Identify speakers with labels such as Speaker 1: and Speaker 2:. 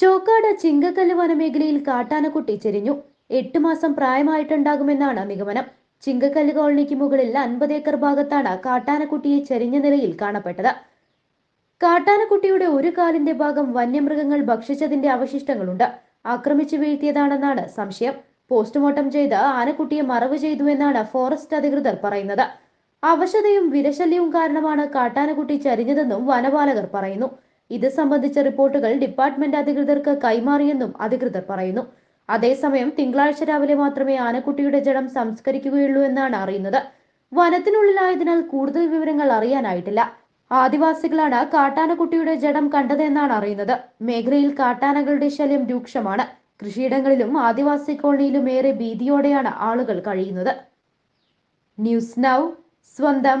Speaker 1: ചാവക്കാട് ചിങ്കക്കല്ല് വനമേഖലയിൽ കാട്ടാനക്കുട്ടി ചെരിഞ്ഞു. എട്ട് മാസം പ്രായമായിട്ടുണ്ടാകുമെന്നാണ് നിഗമനം. ചിങ്കക്കല്ല് കോളനിക്ക് മുകളിൽ അൻപത് ഏക്കർ ഭാഗത്താണ് കാട്ടാനക്കുട്ടിയെ ചെരിഞ്ഞ നിലയിൽ കാണപ്പെട്ടത്. കാട്ടാനക്കുട്ടിയുടെ ഒരു കാലിന്റെ ഭാഗം വന്യമൃഗങ്ങൾ ഭക്ഷിച്ചതിന്റെ അവശിഷ്ടങ്ങളുണ്ട്. ആക്രമിച്ചു വീഴ്ത്തിയതാണെന്നാണ് സംശയം. പോസ്റ്റ്മോർട്ടം ചെയ്ത് ആനക്കുട്ടിയെ മറവ് ചെയ്തു എന്നാണ് ഫോറസ്റ്റ് അധികൃതർ പറയുന്നത്. അവശതയും വിരശല്യവും കാരണമാണ് കാട്ടാനക്കുട്ടി ചരിഞ്ഞതെന്നും വനപാലകർ പറയുന്നു. ഇത് സംബന്ധിച്ച റിപ്പോർട്ടുകൾ ഡിപ്പാർട്ട്മെന്റ് അധികൃതർക്ക് കൈമാറിയെന്നും അധികൃതർ പറയുന്നു. അതേസമയം തിങ്കളാഴ്ച രാവിലെ മാത്രമേ ആനക്കുട്ടിയുടെ ജഡം സംസ്കരിക്കുകയുള്ളൂ എന്നാണ് അറിയുന്നത്. വനത്തിനുള്ളിലായതിനാൽ കൂടുതൽ വിവരങ്ങൾ അറിയാനായിട്ടില്ല. ആദിവാസികളാണ് കാട്ടാനക്കുട്ടിയുടെ ജഡം കണ്ടതെന്നാണ് അറിയുന്നത്. മേഖലയിൽ കാട്ടാനകളുടെ ശല്യം രൂക്ഷമാണ്. കൃഷിയിടങ്ങളിലും ആദിവാസി കോളനിയിലും ഏറെ ഭീതിയോടെയാണ് ആളുകൾ കഴിയുന്നത്. ന്യൂസ് നൗ സ്വന്തം